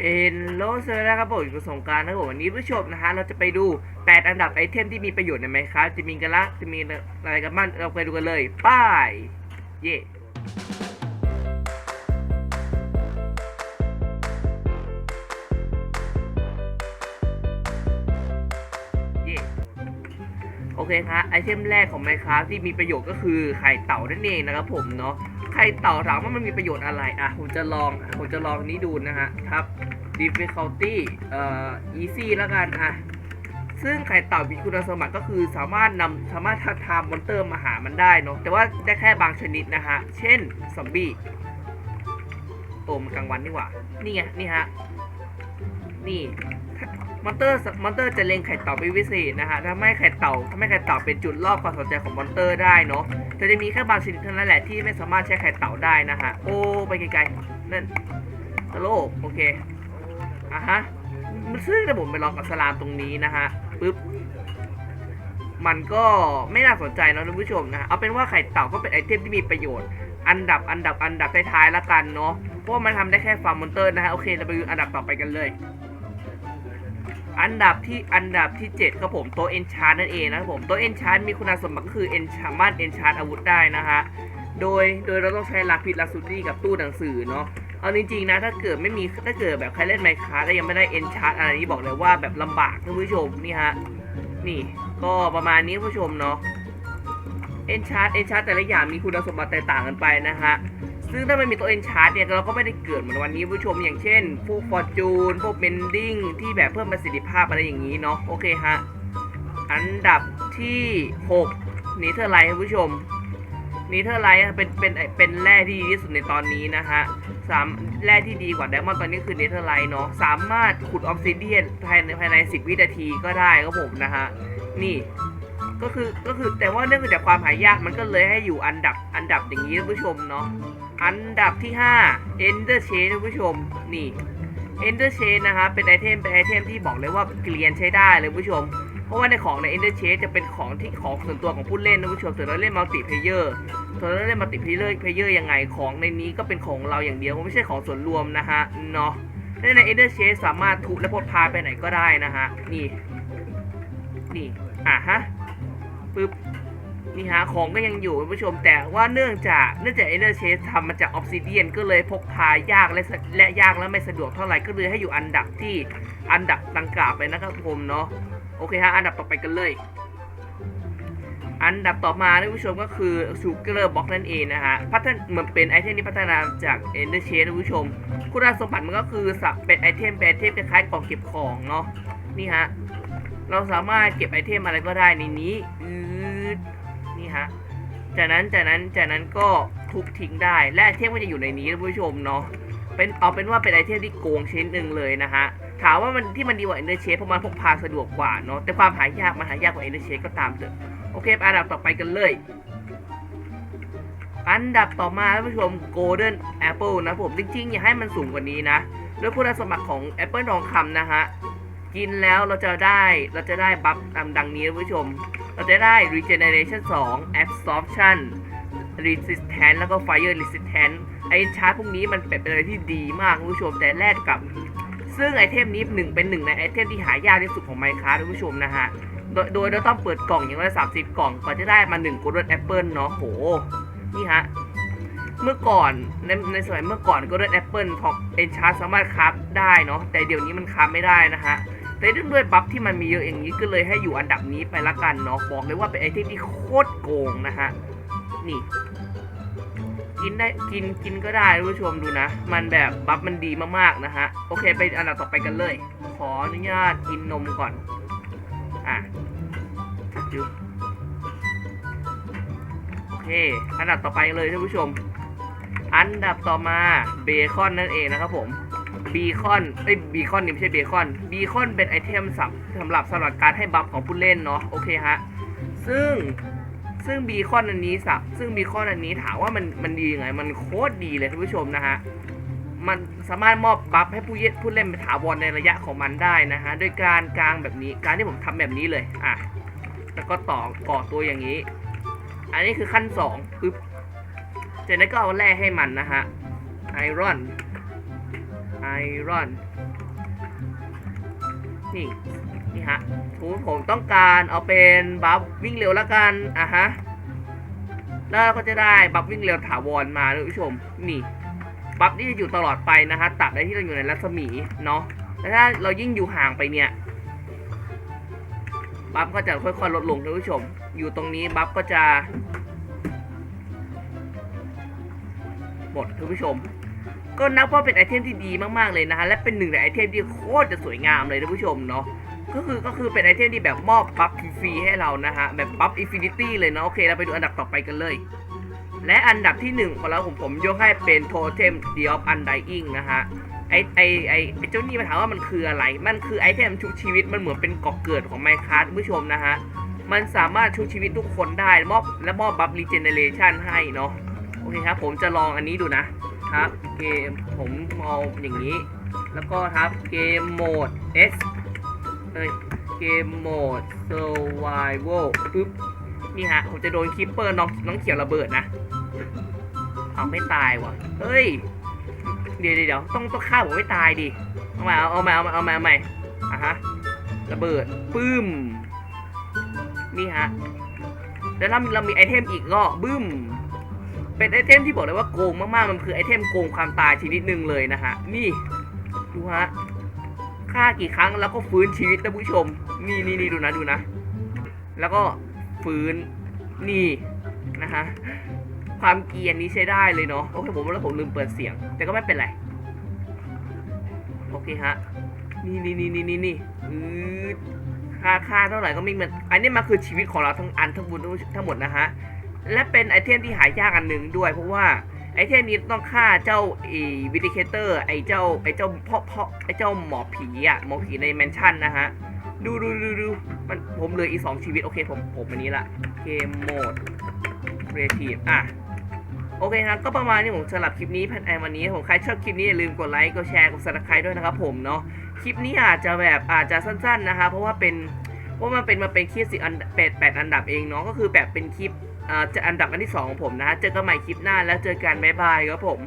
เฮลโลเซอร์นะครับผมอยู่กับสงการนะครับผมวันนี้ผู้ชมนะฮะเราจะไปดู 8 อันดับไอเทมที่มีประโยชน์ในไหมครับจะมีกันละจะมีอะไรกันบ้างเราไปดูกันเลย ป้าย เย่โอเคครับไอเทมแรกของ Minecraft ที่มีประโยชน์ก็คือไข่เต่านั่นเองนะครับผมเนาะ ใครต่อถามว่ามันมีประโยชน์อะไร อะ ผมจะลอง ผมจะลองนี้ดูนะฮะ ครับ difficulty เอ่อ easy แล้วกัน อะ ซึ่งไข่เต่ามีคุณสมบัติก็คือสามารถนำสามารถทามมอนเตอร์มาหามันได้เนาะ แต่ว่าได้แค่บางชนิดนะฮะ เช่น ซอมบี้ โอ้มันกลางวันนี่หว่า นี่ไง นี่ฮะ นี่มอนเตอร์มอนเตอร์จะเล็งไข่เต่าเป็นพิเศษนะฮะทำให้ไข่เต่าทำให้ไข่เต่าเป็นจุดรอบความสนใจของมอนเตอร์ได้เนาะแต่จะมีแค่บางชนิดเท่านั้นแหละที่ไม่สามารถใช้ไข่เต่าได้นะฮะ โอ้ ไปไกลๆ นั่นตโลกโอเค อะฮะ มันซึ่งถ้าผมไปลองกับสลามตรงนี้นะฮะปึ๊บ มันก็ไม่น่าสนใจเนอะท่านผู้ชมนะะเอาเป็นว่าไข่เต่าก็เป็นไอเทมที่มีประโยชน์ อันดับ อันดับ อันดับท้ายๆแล้วกันเนาะ เพราะมันทำได้แค่ฟาร์มมอนเตอร์นะฮะ โอเค เราไปดูอันดับต่อไปกันเลย อันดับที่อันดับที่ 7 ครับผมตัวเอนชาร์นั่นเองนะครับผมตัวเอนชาร์มีคุณสมบัติก็คือเอนชาร์มันเอนชาร์อาวุธได้นะฮะโดยโดยเราต้องใช้ลาพิษลาซูดี้กับตู้หนังสือเนาะเอาจริงๆนะถ้าเกิดไม่มีถ้าเกิดแบบใครเล่นไมค์คาร์แล้วยังไม่ได้เอนชาร์อะไรนี้บอกเลยว่าแบบลำบากท่านผู้ชมนี่ฮะนี่ก็ประมาณนี้ผู้ชมเนาะเอนชาร์เอนชาร์แต่ละอย่างมีคุณสมบัติแตกต่างกันไปนะฮะ ซึ่งถ้าไม่มีตัวเอนชาร์เนี่ยเราก็ไม่ได้เกิดเหมือนวันนี้ผู้ชมอย่างเช่นพวกฟอร์จูนพวกเบนดิ้งที่แบบเพิ่มประสิทธิภาพอะไรอย่างนี้เนาะโอเคฮะอันดับที่6นีเธอร์ไลท์ผู้ชมนีเธอร์ไลท์เป็นเป็นเป็นแร่ที่ดีที่สุดในตอนนี้นะฮะสามแร่ที่ดีกว่าไดมอนด์ตอนนี้คือเนเธอร์ไลท์เนาะสามารถขุดออฟซิเดียนภายในภายใน 10 วินาทีก็ได้ครับผมนะฮะนี่ก็คือก็คือแต่ว่าเนื่องจากความหายากมันก็เลยให้อยู่อันดับอันดับอย่างนี้ท่านผู้ชมเนาะ อันดับที่ 5 Ender Shade ท่านผู้ชม นี่ Ender Shade นะครับ เป็นไอเทม เป็นไอเทมที่บอกเลยว่าเกลียนใช้ได้เลยผู้ชม เพราะว่าในของใน Ender Shade จะเป็นของที่ของส่วนตัวของผู้เล่นนะผู้ชมส่วนเราเล่นมัลติเพเยอร์ส่วนเราเล่นมัลติเพเยอร์เพเยอร์ยังไง ของในนี้ก็เป็นของเราอย่างเดียวไม่ใช่ของส่วนรวมนะฮะ เนาะและใน Ender Shade สามารถทุบและพดพาไปไหนก็ได้นะฮะ นี่ นี่ อะฮะปึ๊บ นี่ฮะของก็ยังอยู่คุณผู้ชมแต่ว่าเนื่องจากเนื่องจากเอเนอร์เชสทำมาจากออ s ซิเดียนก็เลยพกพายากและและยากและไม่สะดวกเท่าไหร่ก็เลยให้อยู่อันดับที่อันดับดังกล่าวไปนะครับผมเนาะโอเคฮะอันดับต่อไปกันเลย อันดับต่อมาท่านผู้ชมก็คือชูเกอร์บ็อกนั่นเองนะฮะพัฒนเหมือนเป็นไอเทมที่พัฒนาจากเอเนอร์เชสท่านผู้ชม คุณสมบัติมันก็คือสับเป็นไอเทมเป็นไอเทมคล้ายๆกล่องเก็บของเนาะนี่ฮะเราสามารถเก็บไอเทมอะไรก็ได้ในนี้อื ฮะ จากนั้นจากนั้นจากนั้นก็ทุบทิ้งได้ และไอเทมก็จะอยู่ในนี้ท่านผู้ชมเนาะ เป็นเอาเป็นว่าเป็นไอเทมที่โกงชิ้นหนึ่งเลยนะฮะ ถามว่ามันที่มันดีกว่าเอเนอร์เชเพราะมันพกพาสะดวกกว่าเนาะ แต่ความหายากมันหายากกว่าเอเนอร์เชก็ตามเถอะ โอเคอันดับต่อไปกันเลย อันดับต่อมาท่านผู้ชม Golden Apple นะผมจริงๆ อยากให้มันสูงกว่านี้นะด้วยคุณสมบัติของ Apple ทองคำนะฮะ กินแล้วเราจะได้เราจะได้บัฟตามดังนี้ท่านผู้ชม เราจะได้ regeneration 2 absorption resistance แล้วก็ fire resistance ไอชาร์จพวกนี้มันเป็นอะไรที่ดีมากคุณผู้ชมแต่แลกกับ ซึ่งไอเทมนี้หนึ่งเป็นหนึ่งในไอเทมที่หายากที่สุดของ Minecraft ท่านผู้ชมนะฮะ โดยโดยเราต้องเปิดกล่องอย่างละ30กล่องกว่าจะได้มา1 golden apple เนาะโหนี่ฮะเมื่อก่อนในในสมัยเมื่อก่อน golden apple ของเอนชาร์สามารถคราฟได้เนาะแต่เดี๋ยวนี้มันคราฟไม่ได้นะฮะ แต่ด้วยบัฟที่มันมีเยอะอย่างนี้ก็เลยให้อยู่อันดับนี้ไปละกันเนาะบอกเลยว่าเป็นไอเทมที่โคตรโกงนะฮะนี่ กินได้กินกินก็ได้ท่านผู้ชมดูนะ มันแบบบัฟมันดีมากๆนะฮะโอเคไปอันดับต่อไปกันเลย ขออนุญาตกินนมก่อนอะจุ๊บโอเค อันดับต่อไปเลยท่านผู้ชม อันดับต่อมาเบคอนนั่นเองนะครับผม บีคอนเอ้ยบีคอนนี่ไม่ใช่เบคอนบีคอนเป็นไอเทมสับสำหรับสำหรับการให้บัฟของผู้เล่นเนาะโอเคฮะซึ่งซึ่งบีคอนอันนี้สับซึ่งบีคอนอันนี้ถามว่ามันมันดียังไง มันโคตรดีเลยท่านผู้ชมนะฮะมันสามารถมอบบัฟให้ผู้เล่นผู้เล่นเป็นถาวรในระยะของมันได้นะฮะโดยการกลางแบบนี้การที่ผมทำแบบนี้เลยอะแล้วก็ต่อก่อตัวอย่างนี้ อันนี้คือขั้นสองปึ๊บจากนั้นก็เอาแร่ให้มันนะฮะไอรอน ไอรอน นี่ นี่ฮะทูผมต้องการเอาเป็นบัฟวิ่งเร็วแล้วกัน อะฮะ แล้วก็จะได้บัฟวิ่งเร็วถาวรมาท่านผู้ชม นี่ บัฟนี่จะอยู่ตลอดไปนะฮะตัดได้ที่เราอยู่ในรัศมีเนาะแล้วถ้าเรายิ่งอยู่ห่างไปเนี่ย บัฟก็จะค่อยๆลดลงท่านผู้ชม อยู่ตรงนี้บัฟก็จะหมดท่านผู้ชม ก็นับว่าเป็นไอเทมที่ดีมากๆเลยนะฮะและเป็นหนึ่งในไอเทมที่โคตรจะสวยงามเลยท่านผู้ชมเนาะก็คือก็คือเป็นไอเทมที่แบบมอบบัฟฟรีให้เรานะฮะแบบบัฟอินฟินิตี้เลยเนาะโอเคเราไปดูอันดับต่อไปกันเลย และอันดับที่หนึ่งของเราผมผมยกให้เป็นโทเทมเดียบอันไดอิงนะฮะไอไอไอเจ้านี่มาถามว่ามันคืออะไร มันคือไอเทมชุบชีวิตมันเหมือนเป็นกอกเกิดของไมค์ค a f t ผู้ชมนะฮะมันสามารถชุบชีวิตทุกคนได้มอบและมอบบัฟรีเจเนเรชันให้เนาะโอเคครับผมจะลองอันนี้ดูนะ ครับเกมผมเอาอย่างนี้ แล้วก็ครับเกมโหมด S เอ้ยเกมโหมด Survival ปึ๊บนี่ฮะผมจะโดนคิปเปอร์น้องน้องเขียวระเบิดนะเอาไม่ตายว่ะเฮ้ยเดี๋ยวเดี๋ยวต้องต้องฆ่าผมไม่ตายดิเอาใหม่เอาเอาใหม่เอาใหม่เอาใหม่เอาใหม่อะฮะระเบิดปึ้มนี่ฮะแล้วเราเรามีไอเทมอีกก็บึ้ม เป็นไอเทมที่บอกเลยว่าโกงมากๆ มันคือไอเทมโกงความตายชนิดหนึ่งเลยนะฮะ นี่ดูฮะฆ่ากี่ครั้งแล้วก็ฟื้นชีวิตท่านผู้ชม นี่นี่นี่ดูนะดูนะ แล้วก็ฟื้นนี่นะฮะ ความเกียนนี้ใช้ได้เลยเนาะ โอเคผมแล้วผมลืมเปิดเสียง แต่ก็ไม่เป็นไร โอเคฮะ นี่นี่นี่นี่นี่นี่อืดค่าค่าเท่าไหร่ก็ไม่เหมือนอันนี้มันคือชีวิตของเราทั้งอันทั้งบุญทั้งหมดนะฮะ และเป็นไอเทมที่หายากอันหนึ่งด้วย เพราะว่าไอเทมนี้ต้องฆ่าเจ้าไอวิดิเคเตอร์ไอเจ้าไอเจ้าพ่อพ่อไอเจ้าหมอผีอะหมอผีในแมนชั่นนะฮะดูดูดูดูมันผมเหลืออีกสองชีวิต โอเคผมผมอันนี้ละเกมโหมดครีเอทีฟอะโอเคครับก็ประมาณนี้ผมสำหรับคลิปนี้พันไอวันนี้ผมใครชอบคลิปนี้อย่าลืมกดไลค์กดแชร์กดซับสไครต์ด้วยนะครับผมเนาะคลิปนี้อาจจะแบบอาจจะสั้นๆนะคะเพราะว่าเป็นเพราะว่ามันเป็นมาเป็นคลิปสิอันแปดแปดอันดับเองเนาะก็คือแบบเป็นคลิป จะอันดับอันที่สองของผมนะฮะเจอกันใหม่คลิปหน้าแล้วเจอกันบ๊ายบายครับผม